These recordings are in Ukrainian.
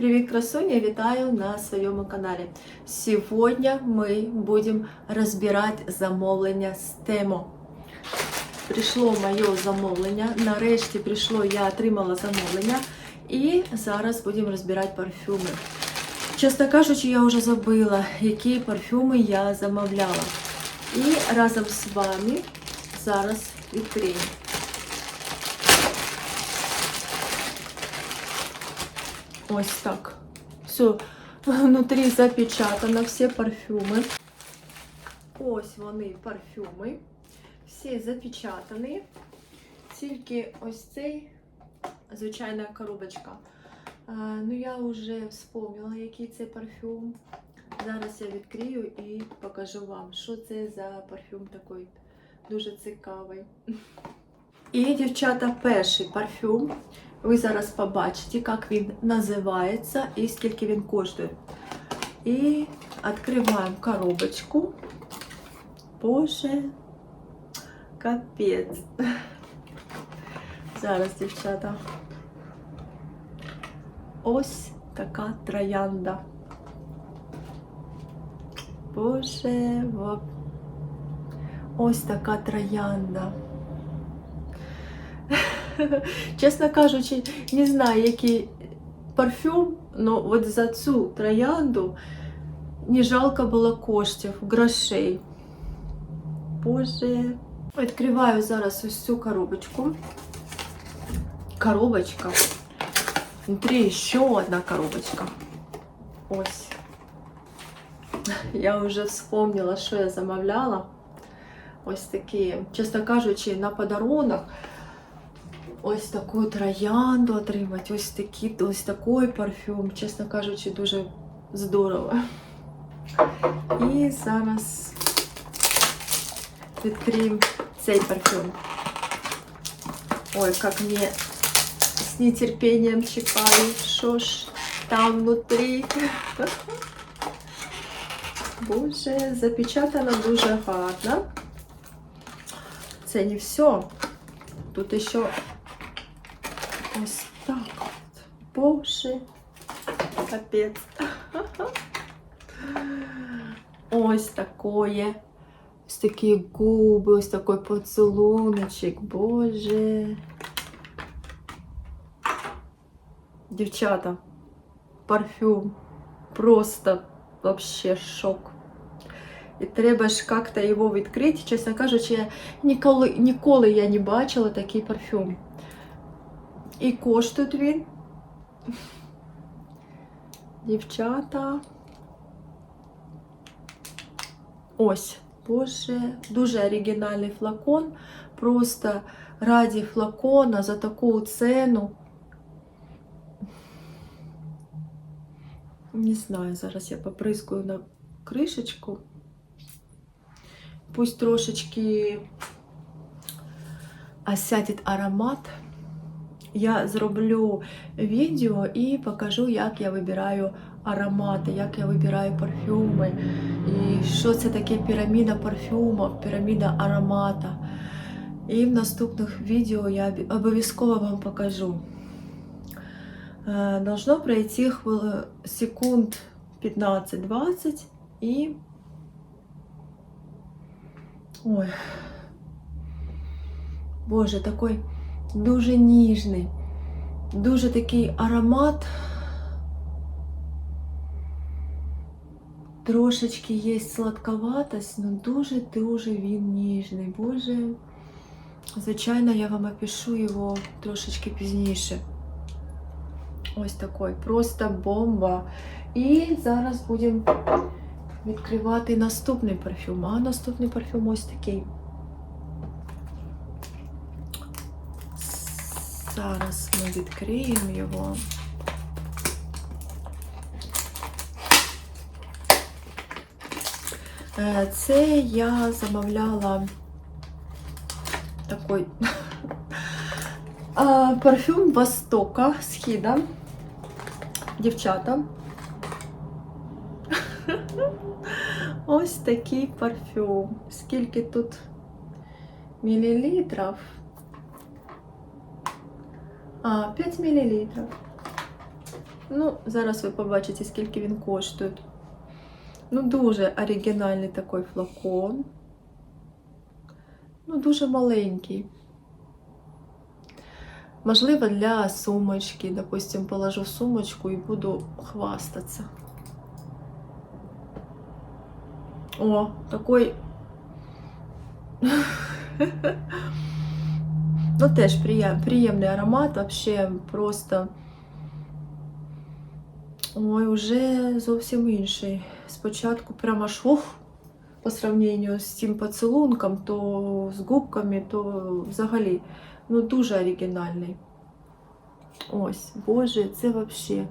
Привет, красуня! Витаю на своем канале. Сегодня мы будем разбирать замовлення з Темо. Прийшло моє замовлення. Нарешті прийшло, я отримала замовлення. І зараз будемо розбирати парфюми. Чесно кажучи, я вже забыла, які парфюми я замовляла. І разом з вами зараз відкриємо. Ось так. Все, внутрі запечатано всі парфюми. Ось вони парфюми. Всі запечатані. Тільки ось цей звичайна коробочка. А, ну, я вже вспомнила, який це парфюм. Зараз я відкрию і покажу вам, що це за парфюм такий дуже цікавий. І, дівчата, перший парфюм. Ви зараз побачите, як він називається і скільки він коштує. І відкриваємо коробочку. Боже, капець. Зараз, дівчата. Ось така троянда. Боже, во- ось така троянда. Чесно кажучи, не знаю, який парфюм, але от за цю троянду не жалко було коштів, грошей. Боже. Відкриваю зараз ось цю коробочку. Коробочка. Внутри ще одна коробочка. Ось. Я вже вспомнила, що я замовляла. Ось такі, чесно кажучи, на подарунок ось таку троянду отримати, ось такі, ось такий парфюм, чесно кажучи, дуже здорово. І зараз відкриємо цей парфюм. Ой, как мне с нетерпением чекаю, що ж там внутри. Боже, запечатано дуже гарно. Це не все. Тут ще ось так от. Боже, капець. Ось такое. Ось такі губи, ось такий поцілуночок. Боже. Дівчата, парфюм. Просто вообще шок. І треба ж як-то його відкрити. Чесно кажучи, я ніколи, ніколи я не бачила такий парфюм. І коштує він. Дівчата. Ось, боже, дуже оригінальний флакон. Просто раді флакона за таку ціну. Не знаю, зараз я поприскую на кришечку. Пусть трошечки осядет аромат. Я зроблю відео і покажу, як я вибираю аромати, як я вибираю парфюми, і що це таке піраміда парфюмів, піраміда аромата. І в наступних відео я обов'язково вам покажу. Е, Должно пройти секунд 15-20 і. Ой. Боже, такий дуже ніжний, дуже такий аромат. Трошечки є сладковатость, але дуже-дуже він ніжний. Боже, звичайно, я вам опишу його трошечки пізніше. Ось такий, просто бомба. І зараз будемо відкривати наступний парфюм. А наступний парфюм ось такий. Зараз ми відкриємо його. Е, Це я замовляла такий парфюм Востока Східа. Дівчата. Ось такий парфюм. Скільки тут мілілітрів? А, 5 миллилитров. Ну, зараз ви побачите, скільки він коштує. Ну, дуже оригінальний такий флакон. Ну, дуже маленький. Можливо, для сумочки, допустим, положу в сумочку і буду хвастатися. О, такой. Ну, теж приєм, приємний аромат, вообще просто. Ой, уже зовсім інший. Спочатку прямо аж ух, по сравненню з тим поцілунком, то з губками, то взагалі. Ну, дуже оригінальний. Ось, боже, це вообще.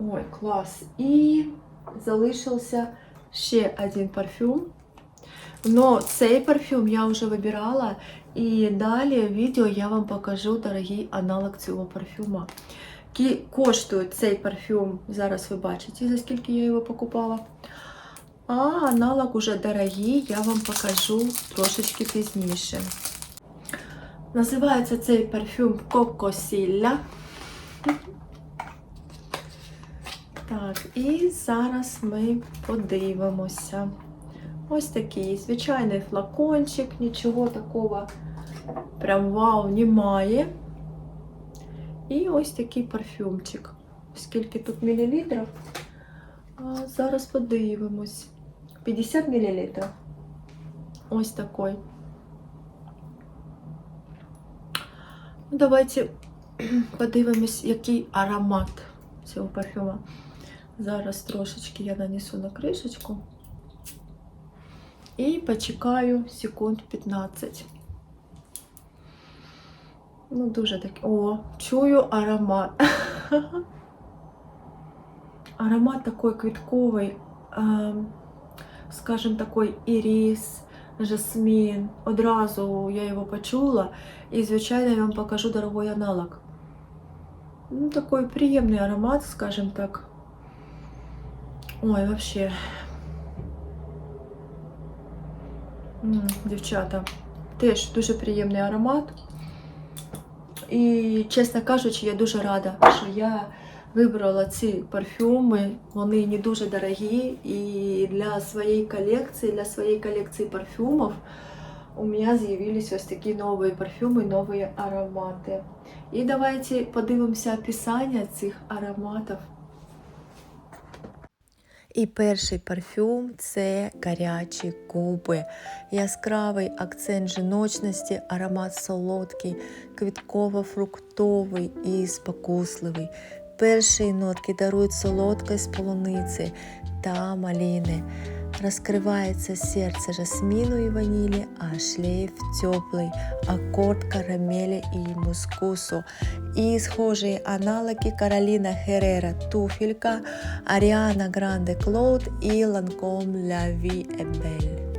Ой, клас. І залишився ще один парфюм. Но цей парфюм я вже вибирала, і далі в відео я вам покажу дорогий аналог цього парфюма. Коштує цей парфюм, зараз ви бачите, за скільки я його покупала. А аналог уже дорогий, я вам покажу трошечки пізніше. Називається цей парфюм Кокосілля. Так, і зараз ми подивимося. Ось такий звичайний флакончик, нічого такого прям вау немає. І ось такий парфюмчик. Скільки тут мілілітрів? Зараз подивимось. 50 мл. Ось такой. Ну, Давайте подивимось, який аромат цього парфюма. Зараз трошечки я нанесу на кришечку і почекаю секунд 15. Ну, дуже так. О, чую аромат. Аромат такой квітковий, скажем, такой іріс, жасмін. Одразу я його почула. І, звичайно, я вам покажу дорогой аналог. Ну, такой приємний аромат, скажем так. Ой, вообще. Дівчата, теж дуже приємний аромат. І, чесно кажучи, я дуже рада, що я вибрала ці парфюми. Вони не дуже дорогі. І для своєї колекції, для своєї колекції парфюмів у мене з'явились ось такі нові парфюми, нові аромати. І давайте подивимося описання цих ароматів. І перший парфюм це гарячі губи, яскравий акцент жіночності, аромат солодкий, квітково-фруктовий і спокусливий. Перші нотки дарують солодкость полуниці та маліни. Раскрывается сердце жасмину и ванили, а шлейф теплый, аккорд карамели и мускусу. И схожие аналоги Каролина Херрера туфелька, Ариана Гранде Клоуд и Ланком Ля Ви Эбель.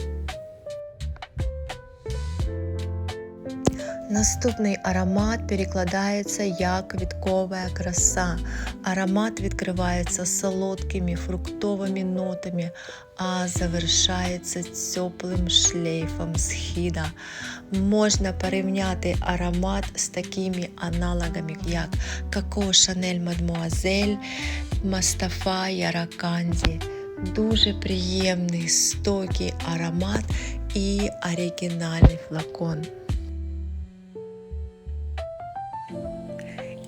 Наступний аромат перекладається як квіткова краса. Аромат відкривається солодкими фруктовими нотами, а завершається теплим шлейфом східа. Можна порівняти аромат з такими аналогами, як Коко Шанель Мадмуазель, Мастафа Яраканді. Дуже приємний стойкий аромат і оригінальний флакон.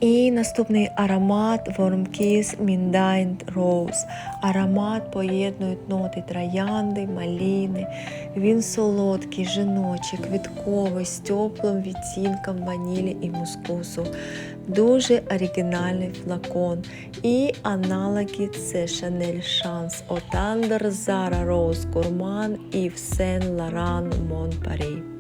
І наступний аромат Warm Kiss Midnight Rose. Аромат поєднують ноти троянди, маліни. Він солодкий, жіночий, квітковий, з теплим відтінком ванілі і мускусу. Дуже оригінальний флакон. І аналоги це Chanel Chance, Отандер, Zara Rose Gourmand і Saint Laurent Mon Paris.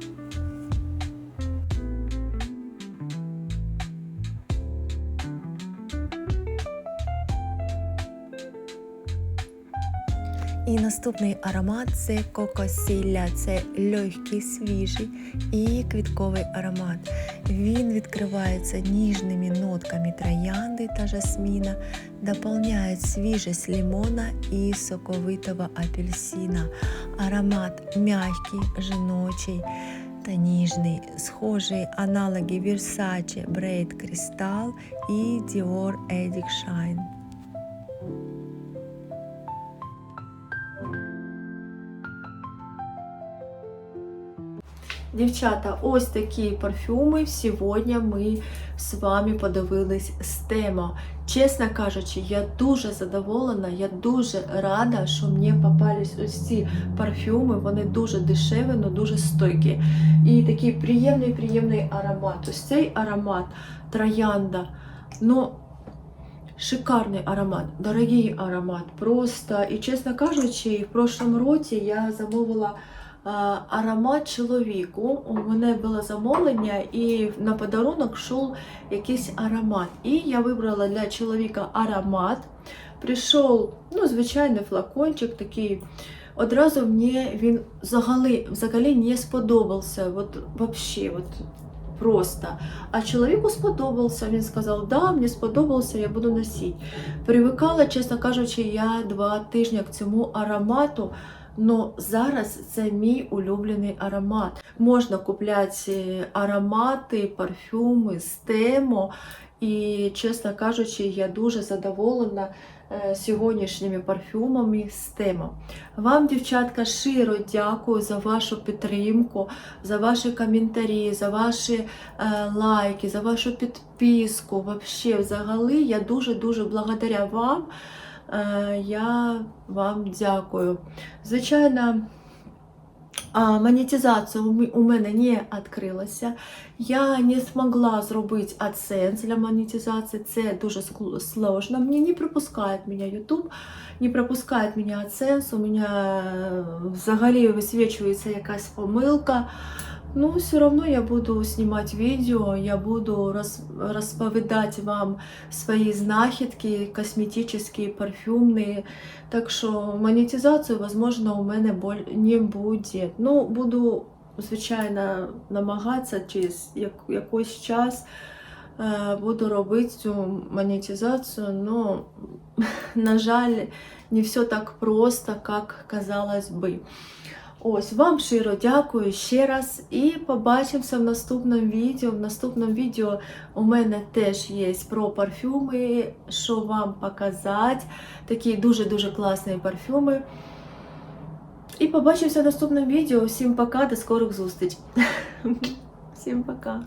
І наступний аромат це кокосілля, це легкий, свіжий і квітковий аромат. Він відкривається ніжними нотками троянди та жасміна, дополняє свіжість лимона і соковитого апельсина. Аромат м'який, жіночий, Дівчата ніжний, схожі аналоги Versace Braid Crystal і Dior Edic Shine. Дівчата, ось такі парфюми сьогодні ми з вами подивились з тема. Чесно кажучи, я дуже задоволена, я дуже рада, що мені попались ось ці парфюми. Вони дуже дешеві, але дуже стойкі. І такий приємний, приємний аромат. Ось цей аромат троянда. Ну, шикарний аромат, дорогий аромат. Просто, і чесно кажучи, в прошлому році я замовила аромат чоловіку. У мене було замовлення, і на подарунок йшов якийсь аромат. І я вибрала для чоловіка аромат. Прийшов, ну, звичайний флакончик такий. Одразу мені він взагалі, взагалі не сподобався. От, вообще, от, просто. А чоловіку сподобався. Він сказав, да, мені сподобався, я буду носити. Привикала, чесно кажучи, я два тижні к цьому аромату. Но зараз це мій улюблений аромат. Можна купляти аромати, парфюми з тему. І, чесно кажучи, я дуже задоволена е, сьогоднішніми парфюмами з тему. Вам, дівчатка, щиро дякую за вашу підтримку, за ваші коментарі, за ваші е, лайки, за вашу підписку. Взагалі, я дуже-дуже благодаря вам. Е, Я вам дякую. Звичайно, монетизація у мене не відкрилася. Я не змогла зробити AdSense для монетизації. Це дуже сложно. Мені не пропускає мене YouTube, не пропускає мене AdSense. У мене е, взагалі висвічується якась помилка. Ну, все одно я буду знімати відео, я буду роз, розповідати вам свої знахідки, косметичні, парфюмні. Так що монетизацію, возможно, у мене не буде. Ну, буду, звичайно, намагатися через як- якийсь час е, буду робити цю монетизацію, але, на жаль, не все так просто, як казалось би. Ось вам щиро дякую ще раз і побачимося в наступному відео. В наступному відео у мене теж є про парфюми, що вам показати. Такі дуже-дуже класні парфюми. І побачимося в наступному відео. Всім пока, до скорих зустріч. Всім пока.